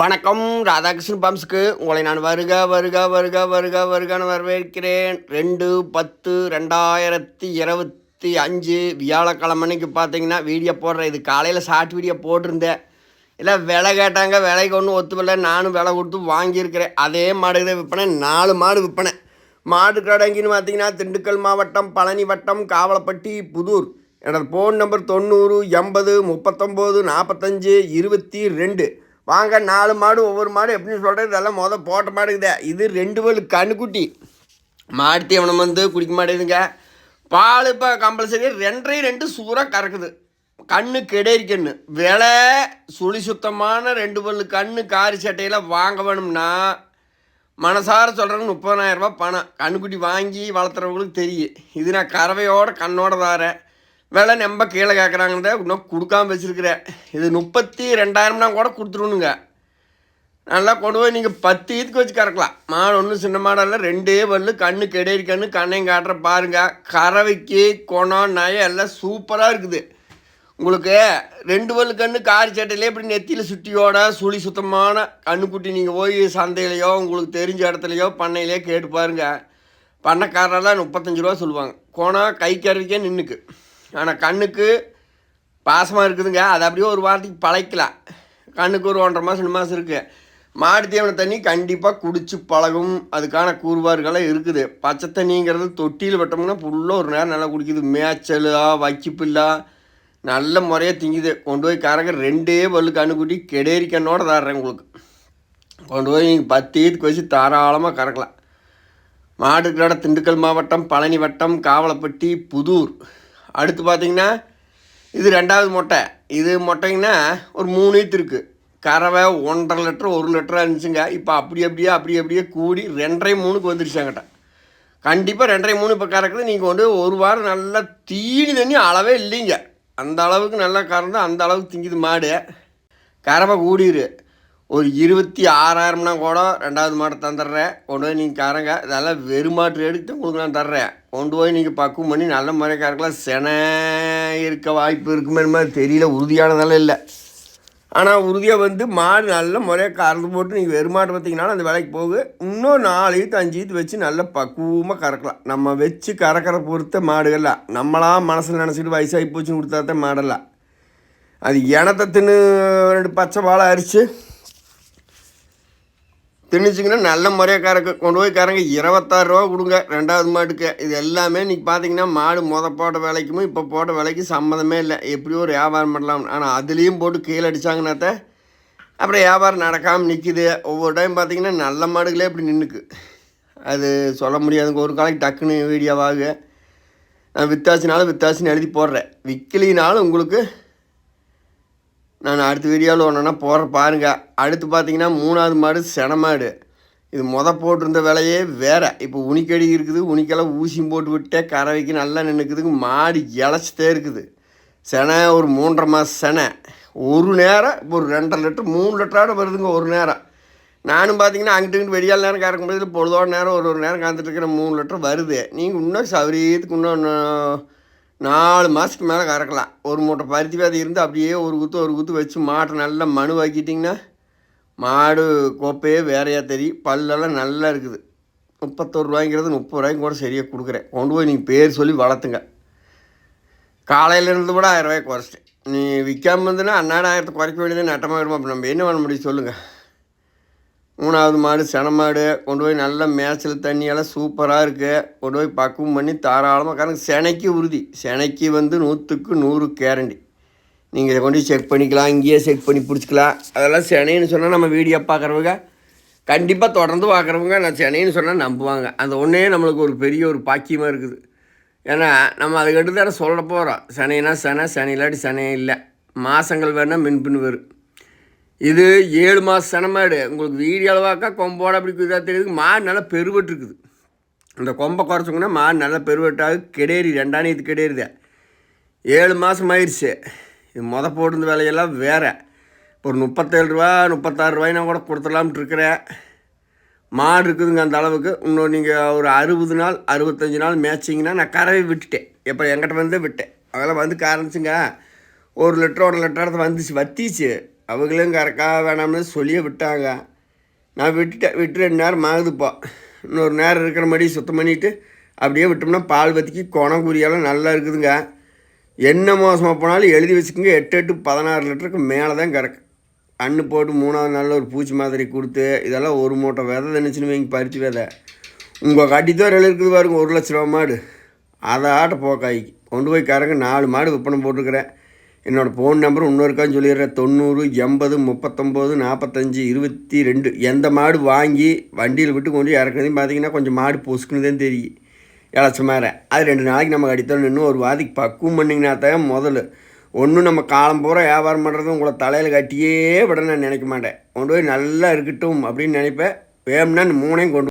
வணக்கம் ராதாகிருஷ்ணன் பம்ஸ்க்கு உங்களை நான் வருக வருக வருக வருக வருகன்னு வரவேற்கிறேன். ரெண்டு பத்து ரெண்டாயிரத்தி இருபத்தி அஞ்சு வியாழக்கிழமைக்கு பார்த்தீங்கன்னா வீடியோ போடுறேன். இது காலையில் ஷார்ட் வீடியோ போட்டிருந்தேன். இல்லை விலை கேட்டாங்க விலைக்கு ஒன்றும் ஒத்துவில்லை நானும் விலை கொடுத்து வாங்கியிருக்கிறேன். அதே மாடு தான் விற்பனை நாலு மாடு விற்பனை. மாடு கடைங்கின்னு பார்த்தீங்கன்னா திண்டுக்கல் மாவட்டம் பழனி வட்டம் காவலப்பட்டி புதூர். எனது ஃபோன் நம்பர் தொண்ணூறு எண்பது முப்பத்தொம்போது நாற்பத்தஞ்சு இருபத்தி ரெண்டு. வாங்க நாலு மாடு ஒவ்வொரு மாடு எப்படின்னு சொல்கிறது இதெல்லாம் மொதல் போட்ட மாடுக்குதே. இது ரெண்டு வேலு கண்ணுக்குட்டி. மாடு தீவனம் வந்து குடிக்க மாட்டேங்குதுங்க. பால் இப்போ கம்பல்சரி ரெண்டரை ரெண்டு சூறாக கறக்குது. கண்ணு கெடேரி கண்ணு. விலை சுழி சுத்தமான ரெண்டு பல்லு கண்ணு காரி சட்டையில் வாங்க வேணும்னா மனசார சொல்கிறேங்க முப்பதாயிரரூபா பணம். கண்ணுக்குட்டி வாங்கி வளர்த்துறவங்களுக்கு தெரியும். இது நான் கறவையோட கண்ணோட தாரேன். விலை நம்ப கீழே கேட்குறாங்கன்னு இன்னும் கொடுக்காம வச்சுருக்கிறேன். இது முப்பத்தி ரெண்டாயிரம்னா கூட கொடுத்துருணுங்க நல்லா கொண்டு போய் நீங்கள் பத்து இதுக்கு வச்சு கறக்கலாம். மாடு ஒன்றும் சின்ன மாடல்ல ரெண்டே பல்லு கண்ணு கெடேரி கண்ணு கண்ணையும் காட்டுற பாருங்க. கறவைக்கு குணம் நயம் எல்லாம் சூப்பராக இருக்குது. உங்களுக்கு ரெண்டு பல்லு கண்ணு காரி சட்டையிலே இப்படி நெத்தியில் சுட்டியோட சுழி சுத்தமான கண்ணுக்குட்டி நீங்கள் போய் சந்தையிலையோ உங்களுக்கு தெரிஞ்ச இடத்துலையோ பண்ணையிலையோ கேட்டு பாருங்கள் பண்ணக்காரெல்லாம் முப்பத்தஞ்சு ரூபா சொல்லுவாங்க. கோணம் கை கறவிக்கே நின்றுக்கு ஆனால் கண்ணுக்கு பாசமாக இருக்குதுங்க. அது அப்படியே ஒரு வாரத்துக்கு பழைக்கலாம். கண்ணுக்கு ஒரு ஒன்றரை மாதம் ரெண்டு மாதம் இருக்குது மாடு தீவன தண்ணி கண்டிப்பாக குடிச்சு பழகும். அதுக்கான கூறுபாடுகளாக இருக்குது. பச்சை தண்ணிங்கிறது தொட்டியில் விட்டோம்னா ஃபுல்லாக ஒரு நேரம் நல்லா குடிக்குது. மேய்ச்சலா வைக்கிப்பில்லா நல்ல முறையாக திங்குது. கொண்டு போய் கறக்க ரெண்டே பல்லு கண்ணுக்குட்டி கெடேரி கண்ணோட தர்றேன் உங்களுக்கு. கொண்டு போய் நீங்கள் பத்து ஈத்துக்கு வச்சு தாராளமாக கறக்கலாம். மாடுகளோட திண்டுக்கல் மாவட்டம் பழனி வட்டம் காவலப்பட்டி புதூர். அடுத்து பார்த்தீங்கன்னா இது ரெண்டாவது மொட்டை. இது மொட்டைங்கன்னா ஒரு மூணு ஈத்து இருக்குது கறவை ஒன்றரை லிட்டர் ஒரு லிட்டராக இருந்துச்சுங்க. இப்போ அப்படி அப்படியே அப்படி அப்படியே கூடி ரெண்டரை மூணுக்கு வந்துருச்சாங்கட்ட கண்டிப்பாக ரெண்டரை மூணு இப்போ கறக்குது. நீங்கள் கொண்டு ஒரு வாரம் நல்லா தீனி தண்ணி அளவே இல்லைங்க. அந்த அளவுக்கு நல்லா கறந்து அந்த அளவுக்கு திங்குது மாடு. கறவை கூடிரு. ஒரு இருபத்தி ஆறாயிரம்னா கூட ரெண்டாவது மாடை தந்துடுறேன். கொண்டு போய் நீங்கள் கறங்க இதெல்லாம் வெறுமாட்டு எடுத்து உங்களுக்கு நான் தர்றேன். கொண்டு போய் நீங்கள் பக்குவம் பண்ணி நல்ல முறையாக கறக்கலாம் சென இருக்க வாய்ப்பு இருக்குமே மாதிரி தெரியல உறுதியானதெல்லாம் இல்லை. ஆனால் உறுதியாக வந்து மாடு நல்ல முறையாக கறந்து போட்டு நீங்கள் வெறுமாட்டு பார்த்தீங்கனாலும் அந்த விலைக்கு போகு. இன்னும் நாலு ஈத்து அஞ்சு ஈத்து வச்சு நல்ல பக்குவமாக கறக்கலாம். நம்ம வச்சு கறக்கிற பொறுத்த மாடுகள்லாம் நம்மளாம் மனசில் நினச்சிட்டு வயசாகி போச்சுன்னு கொடுத்தா தான் மாடலாம் அது இனத்தை தின்னு ரெண்டு பச்சை வாழை அரிச்சு திணிச்சிங்கன்னா நல்ல முறையாக கறக்கு கொண்டு போய் கறங்க இருபத்தாறு ரூபா கொடுங்க ரெண்டாவது மாட்டுக்கு. இது எல்லாமே இன்றைக்கி பார்த்தீங்கன்னா மாடு முத போட்ட விலைக்கும் இப்போ போட்ட விலைக்கு சம்மந்தமே இல்லை. எப்படியோ ஒரு வியாபாரம் பண்ணலாம். ஆனால் அதுலேயும் போட்டு கீழே அடித்தாங்கன்னாத்த அப்புறம் வியாபாரம் நடக்காமல் நிற்கிது ஒவ்வொரு டைம் பார்த்திங்கன்னா நல்ல மாடுகளே இப்படி நின்றுக்கு அது சொல்ல முடியாதுங்க. ஒரு காலைக்கு டக்குன்னு வீடியோவாக நான் வித்தாசினாலும் வித்தாசின்னு எழுதி போடுறேன். விற்கலினாலும் உங்களுக்கு நான் அடுத்த வீடியோவில் ஒன்றுனா போகிற பாருங்கள் அடுத்து பார்த்தீங்கன்னா மூணாவது மாடு சென மாடு. இது மொத போட்டிருந்த விலையே வேறு. இப்போ உனிக்கடி இருக்குது உனிக்கெல்லாம் ஊசியும் போட்டு விட்டே கறவைக்கு நல்லா நின்றுக்குதுங்க மாடு இழைச்சிட்டே இருக்குது. செனை ஒரு மூன்றரை மாதம் செனை. ஒரு நேரம் இப்போ ஒரு ரெண்டரை லிட்டர் மூணு லிட்டரோட வருதுங்க ஒரு நேரம். நானும் பார்த்தீங்கன்னா அங்கிட்டு இங்கிட்டு வெடியால் நேரம் கறக்கும் போது பொழுதோட நேரம் ஒரு ஒரு நேரம் கறந்துட்டு இருக்கிற மூணு லிட்டர் வருது. நீங்கள் இன்னும் சௌரியத்துக்கு இன்னும் நாலு மாதத்துக்கு மேலே கறக்கலாம். ஒரு மூட்டை பருத்தி விதை இருந்து அப்படியே ஒரு குத்து ஒரு குத்து வச்சு மாட்டை நல்லா மனுவாக்கிட்டிங்கன்னா மாடு கோப்பையே வேறையாக தெரியும். பல்லெல்லாம் நல்லா இருக்குது. முப்பத்தொரு ரூபாய்ங்கிறது முப்பது ரூபாய்க்கு கூட சரியாக கொடுக்குறேன். கொண்டு போய் நீங்கள் பேர் சொல்லி வளர்த்துங்க. காலையிலேருந்து கூட ஆயிரம் ரூபாய் குறைச்சிட்டேன். நீ விற்காம இருந்ததுன்னா அன்னாட ஆயிரத்தை குறைக்க வேண்டியது நட்டமாக வருமா அப்போ நம்ம என்ன பண்ண முடியும் சொல்லுங்கள் மூணாவது மாடு சென மாடு கொண்டு போய் நல்ல மேய்ச்சல் தண்ணியெல்லாம் சூப்பராக இருக்குது கொண்டு போய் பக்குவம் பண்ணி தாராளமாக காரணம் செனைக்கு உறுதி. செனைக்கு வந்து நூற்றுக்கு நூறு கேரண்டி. நீங்கள் இதை கொண்டு செக் பண்ணிக்கலாம். இங்கேயே செக் பண்ணி பிடிச்சிக்கலாம். அதெல்லாம் செனைன்னு சொன்னால் நம்ம வீடியோ பார்க்குறவங்க கண்டிப்பாக தொடர்ந்து பார்க்குறவங்க நான் சென்னைன்னு சொன்னால் நம்புவாங்க. அந்த ஒன்றே நம்மளுக்கு ஒரு பெரிய ஒரு பாக்கியமாக இருக்குது. ஏன்னா நம்ம அதுக்கிட்ட தானே சொல்ல போகிறோம் சனைனா சனை சனி இல்லாட்டி சனே இல்லை. மாதங்கள் வேணால் மின்பின் வரும் இது ஏழு மாதம் சனமாடு உங்களுக்கு வீடியோ அளவாக்கா கொம்போட அப்படி இதாக தெரியுது. மாடு நல்லா பெருவெட்டுருக்குது. இந்த கொம்பை குறைச்சோங்கன்னா மாடு நல்லா பெருவெட்டாக கெடேரி ரெண்டாம் இது கெடேரித ஏழு மாதம் ஆயிடுச்சு இது மொத போட்டிருந்த விலையெல்லாம் வேறு. ஒரு முப்பத்தேழு ரூபா முப்பத்தாறு ரூபாய்னா கூட கொடுத்துடலாம்ட்டு இருக்கிறேன். மாடு இருக்குதுங்க அந்த அளவுக்கு. இன்னும் நீங்கள் ஒரு அறுபது நாள் அறுபத்தஞ்சு நாள் மேய்ச்சிங்கன்னா நான் கறவை விட்டுட்டேன். எப்போ என்கிட்ட வந்து விட்டேன். அதெல்லாம் வந்து காரணிச்சுங்க ஒரு லிட்டர் ஒரு லிட்டர் வந்துச்சு வத்திச்சு. அவங்களும் கறக்காக வேணாம்னு சொல்லியே விட்டாங்க. நான் விட்டுட்டேன் விட்டு ரெண்டு நேரம் ஆகுதுப்பா. இன்னொரு நேரம் இருக்கிற மாதிரி சுத்தம் பண்ணிவிட்டு அப்படியே விட்டோம்னா பால் பற்றிக்கு குணம் குறியெல்லாம் நல்லா இருக்குதுங்க. என்ன மோசமாக போனாலும் எழுதி வச்சுக்கோங்க. எட்டு எட்டு பதினாறு லிட்டருக்கு மேலே தான் கறக்கு. அண்ணு போட்டு மூணாவது நாளில் ஒரு பூச்சி மாதிரி கொடுத்து இதெல்லாம் ஒரு மூட்டை விதை நினச்சின்னு வைங்க பருத்தி விதை. உங்கள் கட்டித்தோரையில் இருக்குது பாருங்க ஒரு லட்ச ரூபா மாடு. அதை ஆட்ட போக்காய்க்கு கொண்டு போய் கறங்க நாலு மாடு விற்பனை போட்டுருக்குறேன். என்னோடய ஃபோன் நம்பர் இன்னொருக்கான்னு சொல்லிடுறேன். தொண்ணூறு எண்பது முப்பத்தொம்போது நாற்பத்தஞ்சு இருபத்தி ரெண்டு. எந்த மாடு வாங்கி வண்டியில் விட்டு கொண்டு இறக்குறதையும் பார்த்தீங்கன்னா கொஞ்சம் மாடு பொசுக்குன்னு தான் தெரியும். இளச்ச மாற அது ரெண்டு நாளைக்கு நம்ம அடித்தோம் நின்று ஒரு வாதிக்கு பக்குவம் பண்ணிங்கன்னா தான் முதல்ல ஒன்றும் நம்ம காலம் பூரா வியாபாரம் பண்ணுறது உங்களை தலையில் கட்டியே விட நான் நினைக்க மாட்டேன். கொண்டு போய் நல்லா இருக்கட்டும் அப்படின்னு நினைப்பேன். வேணும்னா மூணையும் கொண்டு